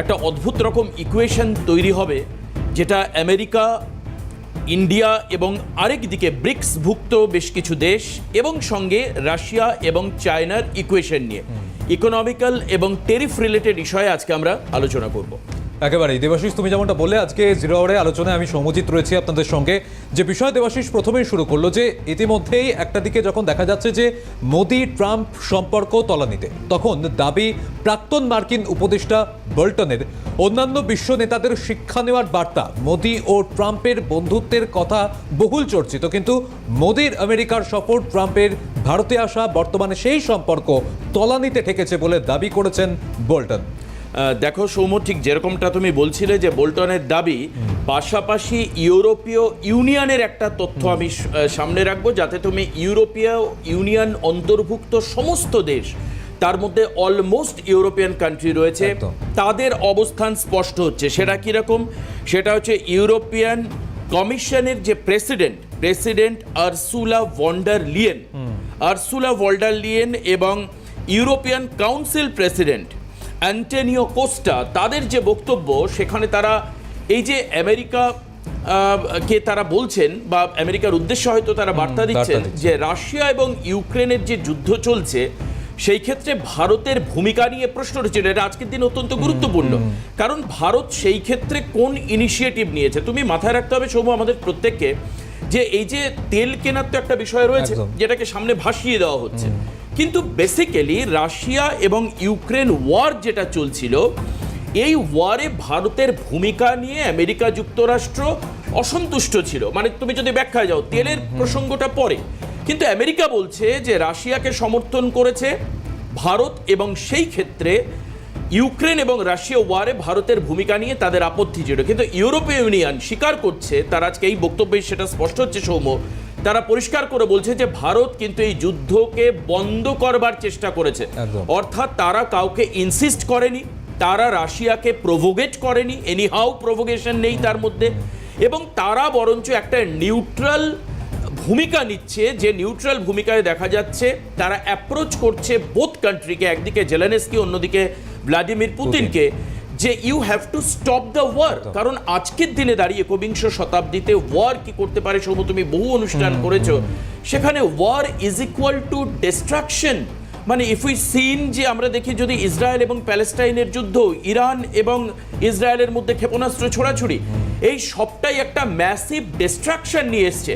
একটা অদ্ভুত রকম ইকুয়েশন তৈরি হবে যেটা আমেরিকা ইন্ডিয়া এবং আরেক দিকে ব্রিক্স ভুক্ত বেশ কিছু দেশ এবং সঙ্গে রাশিয়া এবং চায়নার ইকুয়েশন নিয়ে। ইকোনমিক্যাল এবং টেরিফ রিলেটেড বিষয়ে আজকে আমরা আলোচনা করব। একেবারেই। দেবাশিস, তুমি যেমনটা বললে, আজকে জিরো আওয়ারে আলোচনায় আমি সমজিত রয়েছি আপনাদের সঙ্গে। যে বিষয় দেবাশিস প্রথমেই শুরু করল যে, ইতিমধ্যেই একটা দিকে যখন দেখা যাচ্ছে যে, মোদি ট্রাম্প সম্পর্ক তলানিতে, তখন দাবি প্রাক্তন মার্কিন উপদেষ্টা বল্টনের। অন্যান্য বিশ্ব নেতাদের শিক্ষা নেওয়ার বার্তা, মোদি ও ট্রাম্পের বন্ধুত্বের কথা বহুল চর্চিত, কিন্তু মোদির আমেরিকার সফর ট্রাম্পের ভারতে আসা বর্তমানে সেই সম্পর্ক তলানিতে ঠেকেছে বলে দাবি করেছেন বোল্টন। দেখো সৌম্য ঠিক যেরকমটা তুমি বলছিলে যে বোল্টনের দাবি পাশাপাশি ইউরোপীয় ইউনিয়নের একটা তথ্য আমি সামনে রাখব যাতে তুমি ইউরোপীয় ইউনিয়ন অন্তর্ভুক্ত সমস্ত দেশ তার মধ্যে অলমোস্ট ইউরোপিয়ান কান্ট্রি রয়েছে তাদের অবস্থান স্পষ্ট হচ্ছে। সেটা কীরকম সেটা হচ্ছে ইউরোপিয়ান কমিশনের যে president president Ursula von der Leyen Ursula von der Leyen এবং European Council president Antonio Costa তাদের যে বক্তব্য সেখানে তারা এই যে আমেরিকা কে তারা বলছেন বা আমেরিকার উদ্দেশ্যে হয়তো তারা বার্তা দিচ্ছেন দিচ্ছেন। যে রাশিয়া এবং ইউক্রেনের যে যুদ্ধ চলছে সেই ক্ষেত্রে ভারতের ভূমিকা নিয়ে প্রশ্ন রয়েছে এটা আজকের দিন অত্যন্ত গুরুত্বপূর্ণ। কারণ ভারত সেই ক্ষেত্রে কোন ইনিশিয়েটিভ নিয়েছে? তুমি মাথায় রাখতে হবে সৌম্য আমাদের প্রত্যেককে যে এই যে তেল কেনার তো একটা বিষয় রয়েছে যেটাকে সামনে ভাসিয়ে দেওয়া হচ্ছে। কিন্তু বেসিক্যালি রাশিয়া এবং ইউক্রেন ওয়ার যেটা চলছিল, এই ওয়ারে ভারতের ভূমিকা নিয়ে আমেরিকা যুক্তরাষ্ট্র অসন্তুষ্ট ছিল। মানে তুমি যদি ব্যাখ্যা যাও, তেলের প্রসঙ্গটা পরে। কিন্তু আমেরিকা বলছে যে রাশিয়াকে সমর্থন করেছে ভারত এবং সেই ক্ষেত্রে ইউক্রেন এবং রাশিয়া ওয়ারে ভারতের ভূমিকা নিয়ে তাদের আপত্তি ছিল। কিন্তু ইউরোপীয় ইউনিয়ন স্বীকার করছে, তার আজকে এই বক্তব্যে সেটা স্পষ্ট হচ্ছে সৌম্য তারা পরিষ্কার করে বলছে যে ভারত কিন্তু এই যুদ্ধকে বন্ধ করবার চেষ্টা করেছে। অর্থাৎ তারা কাউকে ইনসিস্ট করেনি তারা রাশিয়াকে প্রভোগেট করেনি এনি হাউ প্রভোগেশন নেই তার মধ্যে। এবং তারা বরঞ্চ একটা নিউট্রাল ভূমিকা নিচ্ছে যে নিউট্রাল ভূমিকায় দেখা যাচ্ছে তারা অ্যাপ্রোচ করছে বোথ কান্ট্রিকে একদিকে জেলেনেস্কি অন্যদিকে ভ্লাদিমির পুতিনকে যে you have to stop the war কারণ আজকের দিনে দাঁড়িয়ে একবিংশ শতাব্দীতে ওয়ার কি করতে পারে সৌম্য তুমি বহু অনুষ্ঠান করেছ। সেখানে war is equal to destruction মানে ইফ উই সিন যে আমরা দেখি যদি ইসরায়েল এবং প্যালেস্টাইনের যুদ্ধ ইরান এবং ইসরায়েলের মধ্যে ক্ষেপণাস্ত্র ছোড়াছুড়ি এই সবটাই একটা ম্যাসিভ ডিস্ট্রাকশন নিয়ে এসছে।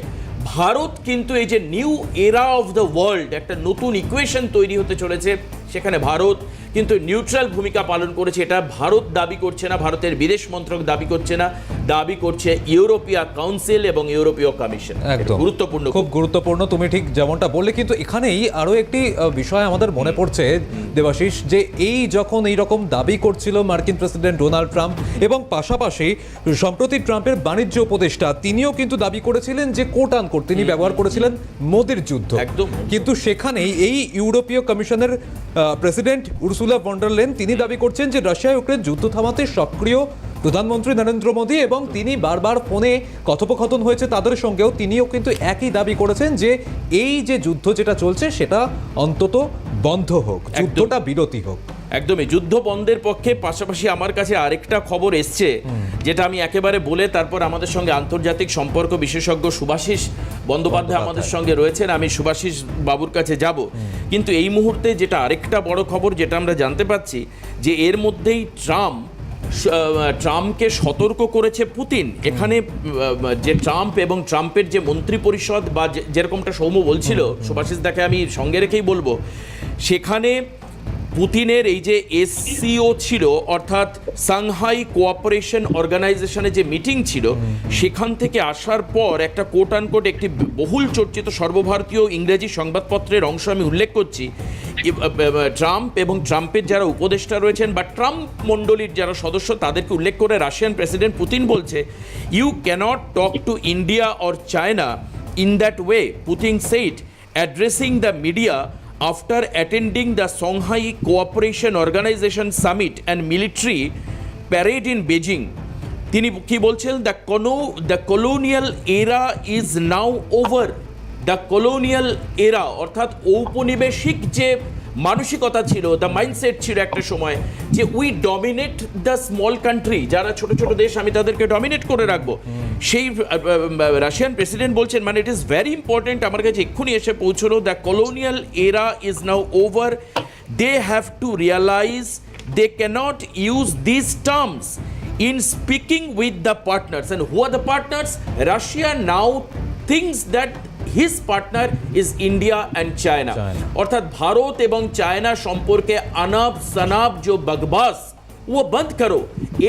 ভারত কিন্তু এই যে নিউ এরা অফ দ্য ওয়ার্ল্ড একটা নতুন ইকুয়েশন তৈরি হতে চলেছে। সেখানে ভারত কিন্তু নিউট্রাল ভূমিকা পালন করেছে এটা ভারত দাবি করছে না ভারতের বিদেশ মন্ত্রক দাবি করছে না দাবি করছে ইউরোপীয় কাউন্সিল এবং ইউরোপীয় কমিশন একদম। গুরুত্বপূর্ণ। খুব গুরুত্বপূর্ণ তুমি ঠিক যেমনটা বললে কিন্তু এখানেই আরও একটি বিষয় আমাদের মনে পড়ছে দেবাশিস যে এই যখন এই রকম দাবি করছিল মার্কিন প্রেসিডেন্ট ডোনাল্ড ট্রাম্প এবং পাশাপাশি সম্প্রতি ট্রাম্পের বাণিজ্য উপদেষ্টা তিনিও কিন্তু দাবি করেছিলেন যে কোট আন কোট তিনি ব্যবহার করেছিলেন মোদির যুদ্ধ। একদম। কিন্তু সেখানেই এই ইউরোপীয় কমিশনের প্রেসিডেন্ট উর্সুলা ভন্ডারলেন তিনি দাবি করছেন যে রাশিয়া ইউক্রেন যুদ্ধ থামাতে সক্রিয় প্রধানমন্ত্রী নরেন্দ্র মোদী এবং তিনি বারবার ফোনে কথোপকথন হয়েছে তাদের সঙ্গেও তিনিও কিন্তু একই দাবি করেছেন যে এই যে যুদ্ধ যেটা চলছে সেটা অন্তত বন্ধ হোক যুদ্ধটা বিরতি হোক। একদমই যুদ্ধ বন্ধের পক্ষে পাশাপাশি আমার কাছে আরেকটা খবর এসছে যেটা আমি একেবারে বলে তারপর আমাদের সঙ্গে আন্তর্জাতিক সম্পর্ক বিশেষজ্ঞ সুভাষিস বন্দ্যোপাধ্যায় আমাদের সঙ্গে রয়েছেন আমি সুভাষিস বাবুর কাছে যাব। কিন্তু এই মুহূর্তে যেটা আরেকটা বড় খবর যেটা আমরা জানতে পাচ্ছি যে এর মধ্যেই ট্রাম্প ট্রাম্পকে সতর্ক করেছে পুতিন। এখানে যে ট্রাম্প এবং ট্রাম্পের যে মন্ত্রী পরিষদ বা যেরকমটা সৌম্য বলছিল সুভাষিস দেখে আমি সঙ্গে রেখেই বলব সেখানে পুতিনের এই যে এসসিও ছিল, অর্থাৎ সাংহাই কোঅপারেশন অর্গানাইজেশনে যে মিটিং ছিল, সেখান থেকে আসার পর একটা কোট আনকোট একটি বহুল চর্চিত সর্বভারতীয় ইংরেজি সংবাদপত্রের অংশ আমি উল্লেখ করছি। ট্রাম্প এবং ট্রাম্পের যারা উপদেষ্টা রয়েছেন বা ট্রাম্প মণ্ডলীর যারা সদস্য, তাদেরকে উল্লেখ করে রাশিয়ান প্রেসিডেন্ট পুতিন বলছে you can't talk to India or China in that way Putin said addressing the media after attending the Songhai Cooperation Organization Summit and Military Parade in Beijing. তিনি কি বলছেন দ্য কোনো the colonial era is now over the colonial era অর্থাৎ ঔপনিবেশিক যে মানসিকতা ছিল the mindset ছিল একটা সময় যে we dominate the small country যারা ছোট ছোট দেশ, আমি তাদেরকে ডমিনেট করে রাখব সেই রাশিয়ান প্রেসিডেন্ট বলছেন মানে ইট ইজ ভেরি ইম্পর্টেন্ট আমার কাছে এক্ষুনি এসে পৌঁছলো the colonial era is now over they have to realise they cannot use these terms in speaking with the partners. And who are the partners? Russia now thinks that his partner is India and China. China. অর্থাৎ ভারত এবং China সম্পর্কে আনাব সানাব যে বকবাস ও বন্ধ করো।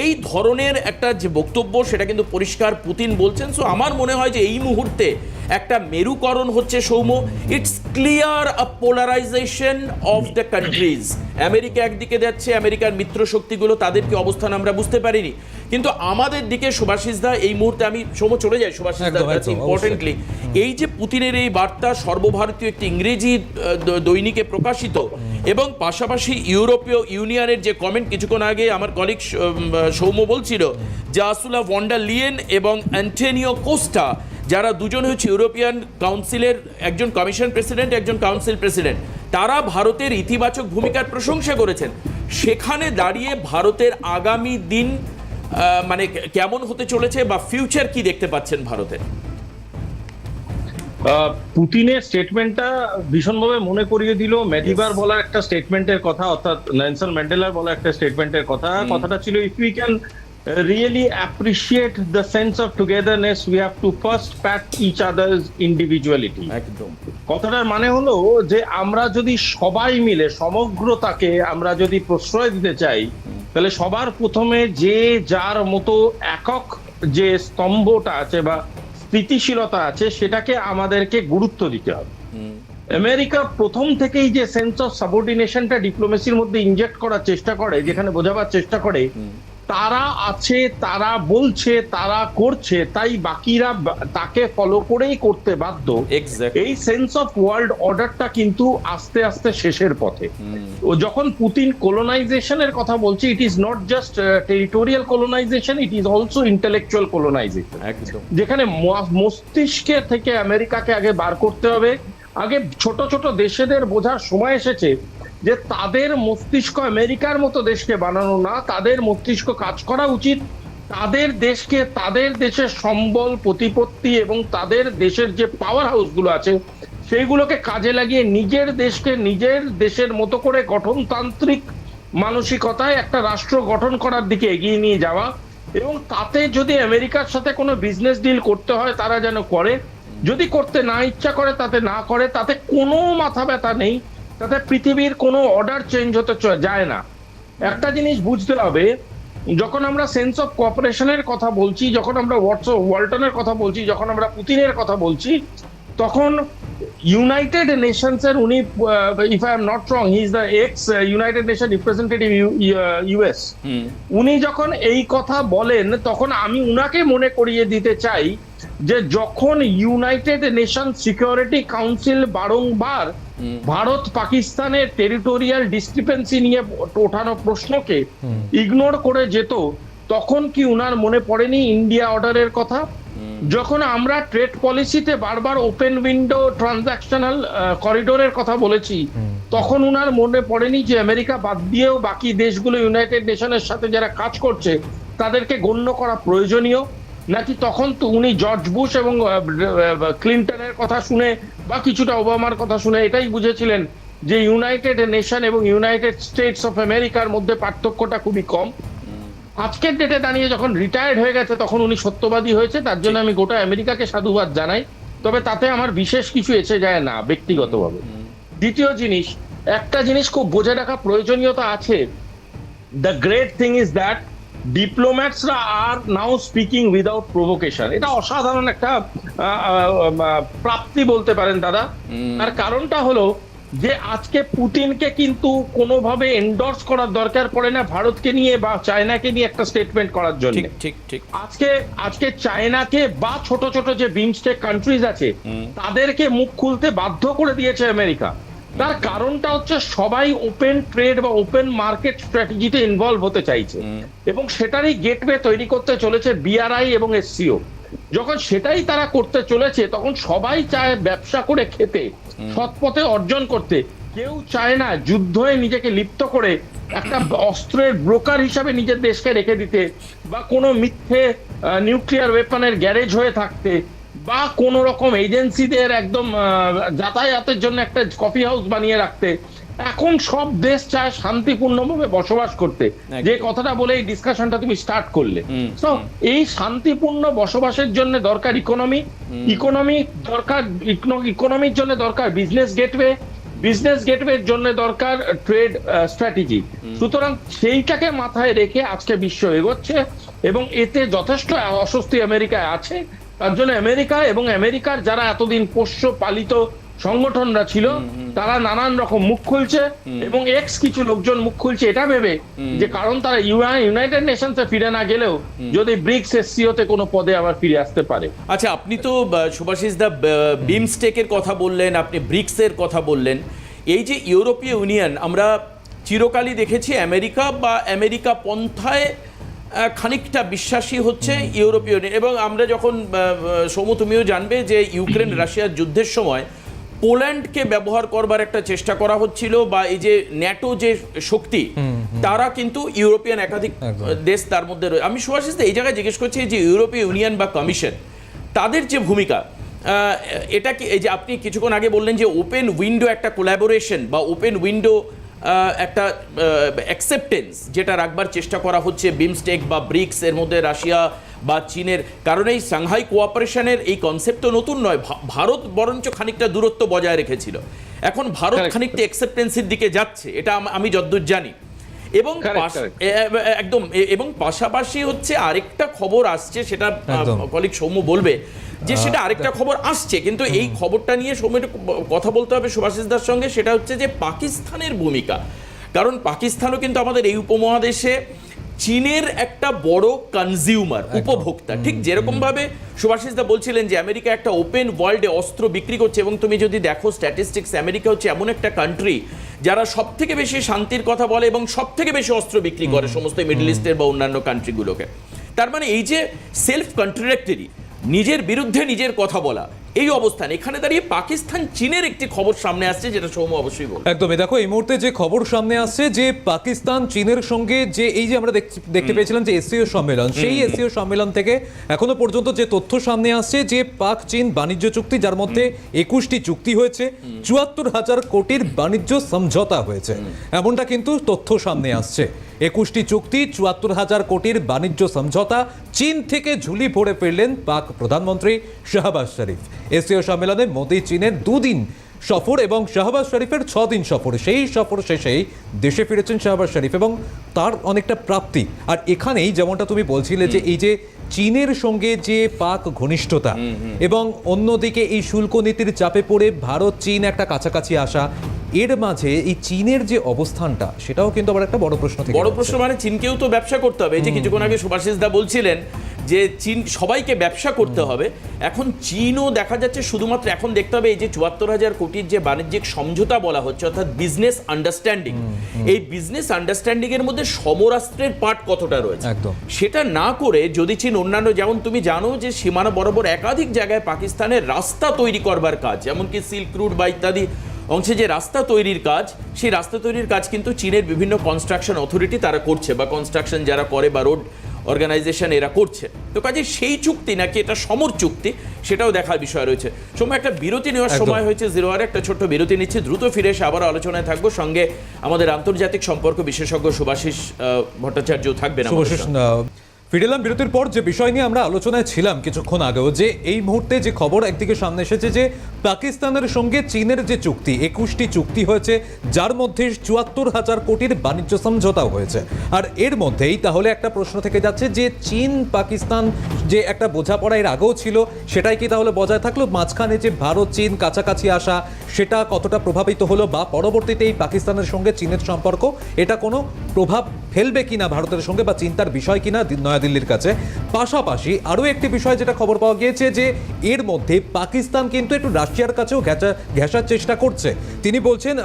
এই ধরনের একটা যে বক্তব্য সেটা কিন্তু পরিষ্কার পুতিন বলছেন। সো আমার মনে হয় যে এই মুহূর্তে একটা মেরুকরণ হচ্ছে Soumya. It's clear a polarisation of the countries America একদিকে যাচ্ছে আমেরিকার মিত্র শক্তিগুলো তাদের কি অবস্থান আমরা বুঝতে পারিনি। কিন্তু আমাদের দিকে সুভাষিস দা এই মুহূর্তে আমি সৌম্য চলে যাই সুভাষিস একদম, দার কাছে ইম্পর্টেন্টলি এই যে পুতিনের এই বার্তা সর্বভারতীয় একটি ইংরেজি দৈনিকে প্রকাশিত এবং পাশাপাশি ইউরোপীয় ইউনিয়নের যে কমেন্ট কিছুক্ষণ আগে আমার কলিগ সৌম্য বলছিল যে আসুলা ভন্ডার লিয়েন এবং অ্যান্টেনিও কোস্টা, যারা দুজন হচ্ছে ইউরোপিয়ান কাউন্সিলের একজন কমিশন প্রেসিডেন্ট একজন কাউন্সিল প্রেসিডেন্ট তারা ভারতের ইতিবাচক ভূমিকার প্রশংসা করেছেন। সেখানে দাঁড়িয়ে ভারতের আগামী দিন মানে কেমন হতে চলেছে বা ফিউচার কি দেখতে পাচ্ছেন ভারতের? পুতিনের স্টেটমেন্টটা ভীষণভাবে মনে করিয়ে দিল। মেডিবার বলার একটা স্টেটমেন্টের কথা অর্থাৎ নেলসন ম্যান্ডেলার বলা একটা স্টেটমেন্টের কথা। কথাটা ছিল if we can really appreciate the sense of togetherness we have to first pat each others individuality একদম। কথাটার মানে হলো যে আমরা যদি সবাই মিলে সমগ্রতাকে আমরা যদি প্রশ্রয় দিতে চাই তাহলে সবার প্রথমে যে যার মতো একক যে স্তম্ভটা আছে বা স্থিতিশীলতা আছে সেটাকে আমাদেরকে গুরুত্ব দিতে হবে। আমেরিকা প্রথম থেকেই যে সেন্স অফ সাবঅর্ডিনেশনটা ডিপ্লোমেসির মধ্যে ইনজেক্ট করার চেষ্টা করে যেখানে বোঝাবার চেষ্টা করে তারা আছে তারা বলছে তারা করছে তাই বাকিরা তাকে ফলো করেই করতে বাধ্য। এই সেন্স অফ ওয়ার্ল্ড অর্ডারটা কিন্তু আস্তে আস্তে শেষের পথে। ও যখন পুতিন কোলোনাইজেশনের কথা বলছে it is not just territorial colonisation it is also intellectual colonisation যেখানে মস্তিষ্কে থেকে আমেরিকাকে আগে বার করতে হবে। আগে ছোট ছোট দেশেদের বোঝার সময় এসেছে। যে তাদের মস্তিষ্ক আমেরিকার মতো দেশকে বানানো না, তাদের মস্তিষ্ক কাজ করা উচিত। তাদের দেশকে, তাদের দেশের সম্বল, প্রতিপত্তি এবং তাদের দেশের যে পাওয়ার হাউসগুলো আছে, সেইগুলোকে কাজে লাগিয়ে নিজের দেশকে, নিজের দেশের মতো করে গঠনতান্ত্রিক মানসিকতায় একটা রাষ্ট্র গঠন করার দিকে এগিয়ে নিয়ে যাওয়া এবং তাতে যদি আমেরিকার সাথে কোনো বিজনেস ডিল করতে হয়, তারা যেন করে। যদি করতে না ইচ্ছা করে, তাতে না করে, তাতে কোনো মাথা ব্যথা নেই। তাতে পৃথিবীর কোনো অর্ডার চেঞ্জ হতে যায় না। একটা জিনিস বুঝতে হবে যখন আমরা সেন্স অফ কোঅপারেশনের কথা বলছি যখন আমরা ওয়াটস ওয়ালটনের কথা বলছি যখন আমরা পুতিনের কথা বলছি তখন ইউনাইটেড নেশনস এর উনি if I am not wrong he is the ex United Nation representative US উনি যখন এই কথা বলেন তখন আমি উনাকে মনে করিয়ে দিতে চাই যে যখন ইউনাইটেড নেশন সিকিউরিটি কাউন্সিল বারংবার ভারত পাকিস্তানের টেরিটোরিয়াল ডিসক্রিপেন্সি নিয়ে ওঠানো প্রশ্নকে ইগনোর করে যেত তখন কি উনার মনে পড়েনি ইন্ডিয়া অর্ডারের কথা? যখন আমরা ট্রেড পলিসিতে বারবার ওপেন উইন্ডো ট্রানজাকশনাল করিডোরের কথা বলেছি তখন উনার মনে পড়েনি যে আমেরিকা বাদ দিয়েও বাকি দেশগুলো ইউনাইটেড নেশনের সাথে যারা কাজ করছে তাদেরকে গণ্য করা প্রয়োজনীয়? নাকি তখন তো উনি জর্জ বুশ এবং ক্লিন্টনের কথা শুনে বা কিছুটা ওবামার কথা শুনে এটাই বুঝেছিলেন যে ইউনাইটেড নেশন এবং ইউনাইটেড স্টেটস অফ আমেরিকার মধ্যে পার্থক্যটা খুবই কম। আজকের ডেটে দাঁড়িয়ে যখন রিটায়ার্ড হয়ে গেছে তখন উনি সত্যবাদী হয়েছে তার জন্য আমি গোটা আমেরিকাকে সাধুবাদ জানাই। তবে তাতে আমার বিশেষ কিছু এসে যায় না ব্যক্তিগতভাবে। দ্বিতীয় জিনিস একটা জিনিস খুব বুঝে রাখা প্রয়োজনীয়তা আছে। The great thing is that ডিপ্লোম্যাটসরা are now speaking without provocation এটা অসাধারণ একটা প্রাপ্তি বলতে পারেন দাদা। তার কারণটা হলো যে আজকে পুতিনকে কিন্তু কোনোভাবে এন্ডোর্স করার দরকার পড়ে না ভারতকে নিয়ে বা চায়নাকে নিয়ে একটা স্টেটমেন্ট করার জন্য। ঠিক ঠিক ঠিক। আজকে আজকে চায়নাকে বা ছোট ছোট যে বিমস্টেক কান্ট্রিজ আছে তাদেরকে মুখ খুলতে বাধ্য করে দিয়েছে আমেরিকা। তার কারণটা হচ্ছে সবাই ওপেন ট্রেড বা ওপেন মার্কেট স্ট্র্যাটেজিতে ইনভলভ হতে চাইছে। এবং সেটারই গেটওয়ে তৈরি করতে চলেছে বিআরআই এবং এসসিও যখন সেটাই তারা করতে চলেছে তখন সবাই চায় ব্যবসা করে খেতে সৎপথে অর্জন করতে। কেউ চায় না যুদ্ধ হয়ে নিজেকে লিপ্ত করে একটা অস্ত্রের ব্রোকার হিসাবে নিজের দেশকে রেখে দিতে বা কোনো মিথ্যে নিউক্লিয়ার ওয়েপনের গ্যারেজ হয়ে থাকতে। বা কোনো রকম এজেন্সিদের একদম যাতায়াতের জন্য একটা কফি হাউস বানিয়ে রাখতে এখন সব দেশ চায় শান্তিপূর্ণভাবে বসবাস করতে। যে কথাটা বলে এই ডিসকাশনটা তুমি স্টার্ট করলে। তো এই শান্তিপূর্ণ বসবাসের জন্য দরকার ইকোনমি ইকোনমি দরকার ইকোনমির জন্য দরকার বিজনেস গেটওয়ে বিজনেস গেটওয়ের জন্য দরকার ট্রেড স্ট্র্যাটেজি সুতরাং সেইটাকে মাথায় রেখে আজকে বিশ্ব এগোচ্ছে এবং এতে যথেষ্ট অস্বস্তি আমেরিকায় আছে। তার জন্য আমেরিকা এবং আমেরিকার যারা এতদিন পোষ্য পালিত সংগঠনরা ছিল তারা নানান রকম মুখ খুলছে এবং এক্স কিছু লোকজন মুখ খুলছে এটা ভেবে যে কারণ তারা ইউনাইটেড নেশনসে ফিরে না গেলেও যদি ব্রিক্স এসসিওতে কোনো পদে আবার ফিরে আসতে পারে। আচ্ছা আপনি তো সুভাষিস দা বিমস্টেকের কথা বললেন আপনি ব্রিক্সের কথা বললেন। এই যে ইউরোপীয় ইউনিয়ন আমরা চিরকালই দেখেছি আমেরিকা বা আমেরিকা পন্থায় খানিকটা বিশ্বাসী হচ্ছে ইউরোপীয় ইউনিয়ন এবং আমরা যখন আহ, তুমিও জানবে যে ইউক্রেন রাশিয়ার যুদ্ধের সময় পোল্যান্ডকে ব্যবহার করবার একটা চেষ্টা করা হচ্ছিল বা এই যে ন্যাটো যে শক্তি তারা কিন্তু ইউরোপিয়ান একাধিক দেশ তার মধ্যে রয়েছে আমি সুভাষিস এই জায়গায় জিজ্ঞেস করছি যে ইউরোপীয় ইউনিয়ন বা কমিশন তাদের যে ভূমিকা এটা কি এই যে আপনি কিছুক্ষণ আগে বললেন যে ওপেন উইন্ডো একটা কোলাবোরেশন বা ওপেন উইন্ডো একটা অ্যাকসেপ্টেন্স যেটা রাখবার চেষ্টা করা হচ্ছে বিমস্টেক বা ব্রিক্স এর মধ্যে রাশিয়া বা চীনের। কারণ এই সাংহাই কোঅপারেশনের এই কনসেপ্ট তো নতুন নয় ভারত বরঞ্চ খানিকটা দূরত্ব বজায় রেখেছিল। এখন ভারত. খানিকটা অ্যাকসেপ্টেন্সির দিকে যাচ্ছে এটা আমি যদ্দূর জানি। এবং একদম এবং পাশাপাশি হচ্ছে আরেকটা খবর আসছে সেটা। কলিক সৌম্য বলবে। যে সেটা আরেকটা খবর আসছে কিন্তু এই খবরটা নিয়ে সৌম্য কথা বলতে হবে সুভাষিস দার সঙ্গে সেটা হচ্ছে যে পাকিস্তানের ভূমিকা। কারণ পাকিস্তানও কিন্তু আমাদের এই উপমহাদেশে চীনের একটা বড় কনজিউমার উপভোক্তা। ঠিক যেরকম ভাবে সুভাষিস দা বলছিলেন যে আমেরিকা একটা ওপেন ওয়ার্ল্ডে অস্ত্র বিক্রি করছে এবং তুমি যদি দেখো স্ট্যাটিস্টিক্স আমেরিকা হচ্ছে এমন একটা কান্ট্রি যারা সব থেকে বেশি শান্তির কথা বলে এবং সব থেকে বেশি অস্ত্র বিক্রি করে সমস্ত মিডল ইস্টের বা অন্যান্য কান্ট্রিগুলোকে তার মানে এই যে সেলফ কন্ট্রাডিক্টরি নিজের বিরুদ্ধে নিজের কথা বলা। এই অবস্থান। এখানে দাঁড়িয়ে পাকিস্তান চীনের একটি খবর সামনে আসছে যেটা সৌম্য অবশ্যই বলবে। একদমই দেখো এই মুহূর্তে যে খবর সামনে আসছে যে পাকিস্তান চীনের সঙ্গে যে এই যে আমরা দেখতে পেয়েছিলাম যে এসসিও সম্মেলন সেই এসসিও সম্মেলন থেকে এখনও পর্যন্ত যে তথ্য সামনে আসছে যে পাক চীন বাণিজ্য চুক্তি যার মধ্যে একুশটি চুক্তি হয়েছে চুয়াত্তর হাজার কোটির বাণিজ্য সমঝোতা হয়েছে। এমনটা কিন্তু তথ্য সামনে আসছে। একুশটি চুক্তি চুয়াত্তর হাজার কোটির বাণিজ্য সমঝোতা চীন থেকে ঝুলি ভরে ফিরলেন পাক প্রধানমন্ত্রী শাহবাজ শরীফ। এসিও সম্মেলনে মোদী চীনের দুদিন সফর এবং শাহবাজ শরীফের ছ দিন সফর। সেই সফর শেষেই দেশে ফিরেছেন শাহবাজ শরীফ এবং তার অনেকটা প্রাপ্তি। আর এখানেই যেমনটা তুমি বলছিলে যে এই যে চীনের সঙ্গে যে পাক ঘনিষ্ঠতা এবং অন্যদিকে এই শুল্ক নীতির চাপে পড়ে ভারত চীন একটা কাছাকাছি আসা এর মাঝে এই চীনের যে অবস্থানটা সেটাও কিন্তু আবার একটা বড় প্রশ্ন বড় প্রশ্ন মানে চীনকেও তো ব্যবসা করতে হবে। এই যে কিছুক্ষণ আগে সুভাষিস দা বলছিলেন যে চীন সবাইকে ব্যবসা করতে হবে। এখন চীনও দেখা যাচ্ছে শুধুমাত্র এখন দেখতে হবে এই যে চুয়াত্তর হাজার কোটির যে বাণিজ্যিক সমঝোতা বলা হচ্ছে অর্থাৎ বিজনেস আন্ডারস্ট্যান্ডিং এই বিজনেস আন্ডারস্ট্যান্ডিং এর মধ্যে সমরাস্ত্রের পার্ট কতটা রয়েছে। সেটা না করে যদি চীন অন্যান্য যেমন তুমি জানো যে সীমানা বরাবর একাধিক জায়গায় পাকিস্তানের রাস্তা তৈরি করবার কাজ এমনকি সিল্ক রুট বা ইত্যাদি অংশে যে রাস্তা তৈরির কাজ সেই রাস্তা তৈরির কাজ কিন্তু চীনের বিভিন্ন কনস্ট্রাকশন অথরিটি তারা করছে বা কনস্ট্রাকশন যারা করে বা রোড অর্গানাইজেশন এরা করছে। তো কাজে সেই চুক্তি নাকি এটা সমর চুক্তি সেটাও দেখার বিষয় রয়েছে। সময় একটা বিরতি নেওয়ার সময় হয়েছে জিরো আরে একটা ছোট্ট বিরতি নিচ্ছি দ্রুত ফিরে এসে আবার আলোচনায় থাকব। সঙ্গে আমাদের আন্তর্জাতিক সম্পর্ক বিশেষজ্ঞ সুভাষিস ভট্টাচার্য থাকবেন আমাদের শুভশেষ সঙ্গে। ফিরে এলাম বিরতির পর যে বিষয় নিয়ে আমরা আলোচনায় ছিলাম কিছুক্ষণ আগেও, যে এই মুহূর্তে যে খবর একদিকে সামনে এসেছে যে পাকিস্তানের সঙ্গে চীনের যে চুক্তি, একুশটি চুক্তি হয়েছে, যার মধ্যে চুয়াত্তর হাজার কোটির বাণিজ্য সমঝোতাও হয়েছে আর এর মধ্যেই তাহলে একটা প্রশ্ন থেকে যাচ্ছে যে চীন, পাকিস্তান যে একটা বোঝাপড়া এর আগেও ছিল, সেটাই কি তাহলে বজায় থাকল মাঝখানে যে ভারত, চীন কাছাকাছি আসা, সেটা কতটা প্রভাবিত হলো বা পরবর্তীতে এই পাকিস্তানের সঙ্গে চীনের সম্পর্ক, এটা কোনো প্রভাব ফেলবে কিনা ভারতের সঙ্গে বা চিন্তার বিষয় কিনা দি- নয়াদিল্লির কাছে। পাশাপাশি আরও একটি বিষয় যেটা খবর পাওয়া গিয়েছে যে, এর মধ্যে পাকিস্তান কিন্তু একটু রাশিয়ার কাছেও ঘেঁচা, ঘেঁষার চেষ্টা করছে। তিনি বলছেন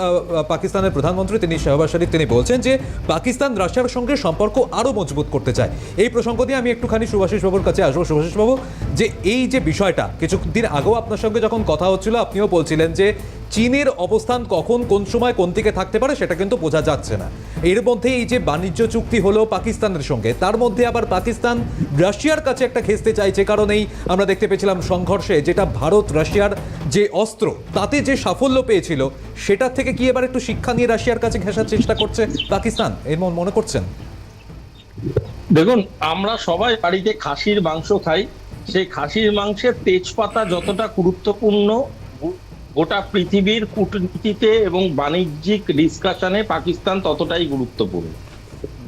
পাকিস্তানের প্রধানমন্ত্রী তিনি শাহবাজ শরীফ, তিনি বলছেন যে, পাকিস্তান রাশিয়ার সঙ্গে সম্পর্ক আরও মজবুত করতে চায়। এই প্রসঙ্গ দিয়ে আমি একটুখানি সুভাষিস বাবুর কাছে আসব। সুভাষিস বাবু, যে এই যে বিষয়টা, কিছুদিন আগেও আপনার সঙ্গে যখন কথা হচ্ছিল, আপনিও বলছিলেন যে, চীনের অবস্থান কখন, কোন সময়, কোন দিকে থাকতে পারে, সেটা কিন্তু বোঝা যাচ্ছে না। এর মধ্যে এই যে বাণিজ্য চুক্তি হলো পাকিস্তানের সঙ্গে, তার মধ্যে আবার পাকিস্তান রাশিয়ার কাছে একটা ঘেঁচতে চাইছে কারণ এই আমরা দেখতে পেয়েছিলাম সংঘর্ষে, যেটা ভারত রাশিয়ার যে অস্ত্র, তাতে যে সাফল্য পেয়েছিল, সেটার থেকে কি এবার একটু শিক্ষা নিয়ে রাশিয়ার কাছে ঘেঁষার চেষ্টা করছে পাকিস্তান? এর মনে করছেন? দেখুন, আমরা সবাই বাড়িতে খাসির মাংস খাই। সেই খাসির মাংসের তেজপাতা যতটা গুরুত্বপূর্ণ, গোটা পৃথিবীর কূটনীতিতে এবং বাণিজ্যিক ডিসকাশনে পাকিস্তান ততটাই গুরুত্বপূর্ণ।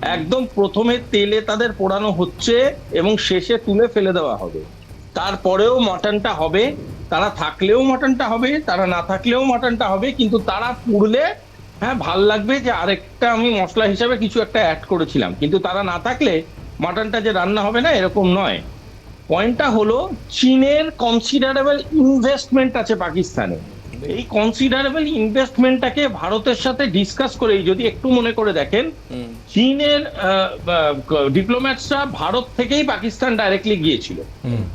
একদম প্রথমে তেলে তাদের পোড়ানো হচ্ছে এবং শেষে তুলে ফেলে দেওয়া হবে। তারপরেও মাটনটা হবে। তারা থাকলেও মাটনটা হবে, তারা না থাকলেও মাটনটা হবে, কিন্তু তারা পুড়লে হ্যাঁ ভালো লাগবে যে আরেকটা আমি মশলা হিসাবে কিছু একটা অ্যাড করেছিলাম। কিন্তু তারা না থাকলে মাটনটা যে রান্না হবে না, এরকম নয়। পয়েন্টটা হলো, চীনের কনসিডারেবল ইনভেস্টমেন্ট আছে পাকিস্তানে। এই কনসিডারেবল ইনভেস্টমেন্টটাকে ভারতের সাথে ডিসকাস করে যদি একটু মনে করে দেখেন চীনের ডিপ্লোম্যাটসরা ভারত থেকেই পাকিস্তান ডাইরেক্টলি গিয়েছিল।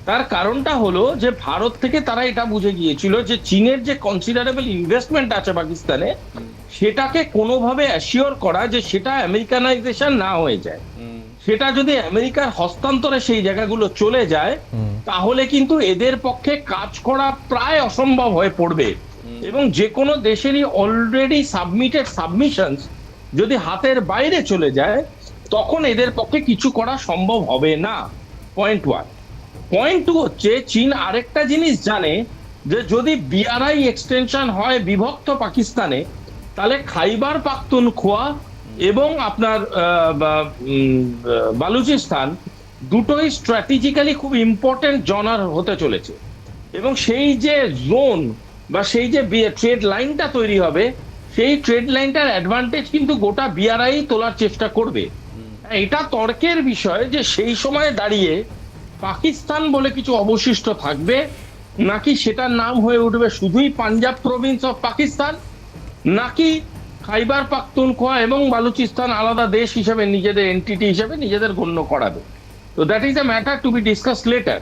তার কারণটা হলো যে ভারত থেকে তারা এটা বুঝে গিয়েছিল যে চীনের যে কনসিডারেবল ইনভেস্টমেন্ট আছে পাকিস্তানে সেটাকে কোনোভাবে অ্যাসিওর করা যে সেটা আমেরিকানাইজেশন না হয়ে যায়। সেটা যদি আমেরিকার হস্তান্তরে সেই জায়গাগুলো চলে যায় তাহলে কিন্তু এদের পক্ষে কাজ করা প্রায় অসম্ভব হয়ে পড়বে। এবং যে কোনো দেশেরই অলরেডি সাবমিটেড সাবমিশনস যদি হাতের বাইরে চলে যায়, তখন এদের পক্ষে কিছু করা সম্ভব হবে না। পয়েন্ট ওয়ান পয়েন্ট টু হচ্ছে, চীন আরেকটা জিনিস জানে যে যদি বিআরআই এক্সটেনশন হয় বিভক্ত পাকিস্তানে, তাহলে খাইবার পাখতুনখোয়া এবং আপনার বালুচিস্তান দুটোই স্ট্র্যাটেজিক্যালি খুব ইম্পর্টেন্ট জনার হতে চলেছে। এবং সেই যে জোন বা সেই যে ট্রেড লাইনটা তৈরি হবে সেই ট্রেড লাইনটার অ্যাডভান্টেজ কিন্তু গোটা বিআরআই তোলার চেষ্টা করবে। এটা তর্কের বিষয় যে সেই সময় দাঁড়িয়ে পাকিস্তান বলে কিছু অবশিষ্ট থাকবে নাকি সেটার নাম হয়ে উঠবে শুধুই পাঞ্জাব প্রভিন্স অফ পাকিস্তান নাকি খাইবার পাখতুনখোয়া এবং বালুচিস্তান আলাদা দেশ হিসেবে নিজেদের এন্টিটি হিসেবে নিজেদের গণ্য করাবে। তো that is a matter to be discuss later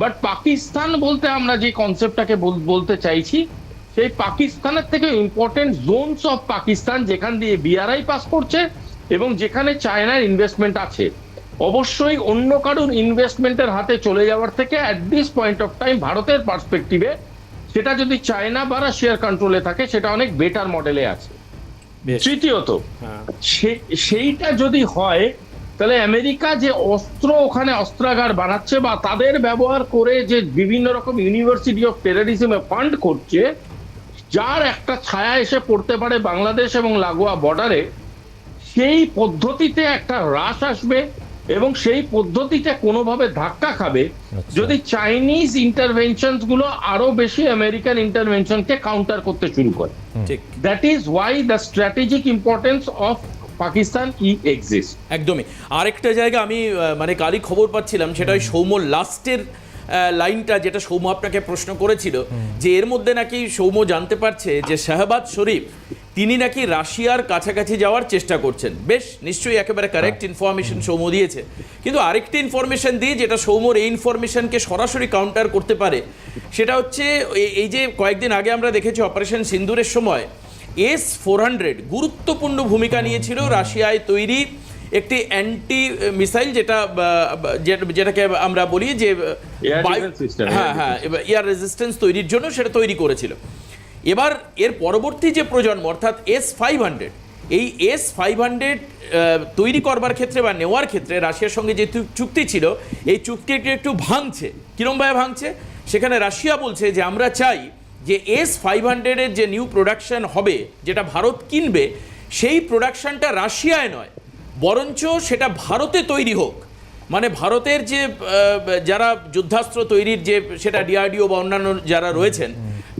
but Pakistan বলতে আমরা যে কনসেপ্টটাকে বলতে চাইছি সেই পাকিস্তানের থেকে ইম্পর্টেন্ট জোনস অফ পাকিস্তান যেখান দিয়ে বিআরআই পাস করছে এবং যেখানে চায়নার ইনভেস্টমেন্ট আছে। অবশ্যই অন্য কারোর ইনভেস্টমেন্টের হাতে চলে যাওয়ার থেকে at this point of time ভারতের পার্সপেক্টিভে সেটা যদি চায়না বা রাশিয়ার কন্ট্রোলে থাকে সেটা অনেক বেটার মডেলে আছে। তৃতীয়ত হ্যাঁ। সেইটা যদি হয় তাহলে আমেরিকা যে অস্ত্র ওখানে অস্ত্রাগার বানাচ্ছে বা তাদের ব্যবহার করে যে বিভিন্ন রকম ইউনিভার্সিটি অফ টেরোরিজমে ফান্ড করছে যার একটা ছায়া এসে পড়তে পারে বাংলাদেশ এবং লাগোয়া বর্ডারে সেই পদ্ধতিতে একটা হ্রাস আসবে এবং সেই পদ্ধতিতে কোনোভাবে ধাক্কা খাবে। আচ্ছা। যদি চাইনিজ ইন্টারভেনশনগুলো আরও বেশি আমেরিকান ইন্টারভেনশনকে কাউন্টার করতে শুরু করে। ঠিক। That is why the strategic importance of Pakistan e exists. একদমই। আরেকটা জায়গা আমি মানে কালই খবর পাচ্ছিলাম সেটা ওই সৌম্য লাস্টের লাইনটা যেটা সৌম্য আপনাকে প্রশ্ন করেছিল যে এর মধ্যে নাকি সৌম্য জানতে পারছে যে শাহবাজ শরীফ তিনি নাকি রাশিয়ার কাছাকাছি যাওয়ার চেষ্টা করছেন। বেশ নিশ্চয়ই একেবারে কারেক্ট ইনফরমেশন সৌম্য দিয়েছে। কিন্তু আরেকটি ইনফরমেশন দিয়ে যেটা সৌম্যর এই ইনফরমেশনকে সরাসরি কাউন্টার করতে পারে সেটা হচ্ছে এই- এই যে কয়েকদিন আগে আমরা দেখেছি অপারেশন সিন্দুরের সময় এস ফোর হান্ড্রেড গুরুত্বপূর্ণ ভূমিকা নিয়েছিল রাশিয়ায় তৈরি একটি অ্যান্টি মিসাইল যেটা যেটাকে আমরা বলি যে হ্যাঁ হ্যাঁ এয়ার রেজিস্ট্যান্স তৈরির জন্য সেটা তৈরি করেছিল। এবার এর পরবর্তী যে প্রজন্ম অর্থাৎ এস ফাইভ হান্ড্রেড এই এস ফাইভ হান্ড্রেড তৈরি করবার ক্ষেত্রে বা নেওয়ার ক্ষেত্রে রাশিয়ার সঙ্গে যে চুক্তি ছিল এই চুক্তিটি একটু ভাঙছে। কিরমভাবে ভাঙছে? সেখানে রাশিয়া বলছে যে আমরা চাই যে এস ফাইভ হান্ড্রেডের যে নিউ প্রোডাকশন হবে যেটা ভারত কিনবে সেই প্রোডাকশনটা রাশিয়ায় নয় বরঞ্চ সেটা ভারতে তৈরি হোক। মানে ভারতের যে যারা যুদ্ধাস্ত্র তৈরির যে, সেটা ডিআরডিও বা অন্যান্য যারা রয়েছেন,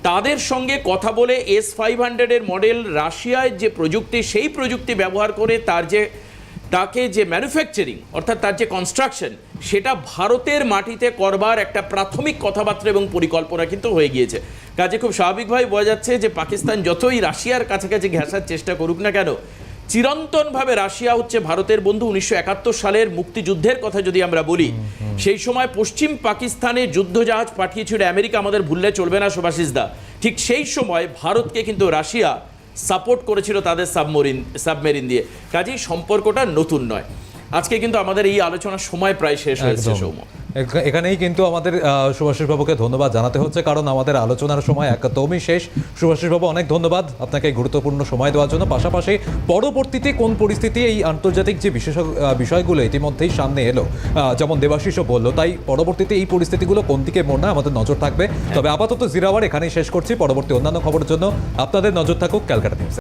তাদের সঙ্গে কথা বলে এস ফাইভ হান্ড্রেডের মডেল রাশিয়ায় যে প্রযুক্তি, সেই প্রযুক্তি ব্যবহার করে তার যে, তাকে যে ম্যানুফ্যাকচারিং অর্থাৎ তার যে কনস্ট্রাকশন সেটা ভারতের মাটিতে করবার একটা প্রাথমিক কথাবার্তা এবং পরিকল্পনা কিন্তু হয়ে গিয়েছে। কাজে খুব স্বাভাবিকভাবে বোঝা যাচ্ছে যে, পাকিস্তান যতই রাশিয়ার কাছাকাছি ঘেঁষার চেষ্টা করুক না কেন চিরন্তনভাবে রাশিয়া হচ্ছে ভারতের বন্ধু উনিশশো একাত্তর সালের মুক্তিযুদ্ধের কথা যদি আমরা বলি। সেই সময় পশ্চিম পাকিস্তানে যুদ্ধজাহাজ পাঠিয়েছিল আমেরিকা আমাদের ভুললে চলবে না সুভাষিস দা। ঠিক সেই সময় ভারতকে কিন্তু রাশিয়া সাপোর্ট করেছিল তাদের সাবমেরিন সাবমেরিন দিয়ে। কাজেই সম্পর্কটা নতুন নয়। আজকে কিন্তু আমাদের এই আলোচনার সময় প্রায় শেষ হয়েছে একদম। এখানেই কিন্তু আমাদের আহ, সুভাষিস বাবুকে ধন্যবাদ জানাতে হচ্ছে কারণ আমাদের আলোচনার সময় একদমই শেষ। সুভাষিস বাবু অনেক ধন্যবাদ আপনাকে গুরুত্বপূর্ণ সময় দেওয়ার জন্য। পাশাপাশি পরবর্তীতে কোন পরিস্থিতি এই আন্তর্জাতিক যে বিশেষ বিষয়গুলো ইতিমধ্যেই সামনে এলো যেমন দেবাশিসও বলল তাই পরবর্তীতে এই পরিস্থিতিগুলো কোন দিকে মোড় না আমাদের নজর থাকবে। তবে আপাতত জিরাওয়ার এখানেই শেষ করছি। পরবর্তী অন্যান্য খবরের জন্য আপনাদের নজর থাকুক ক্যালকাটা নিউজ।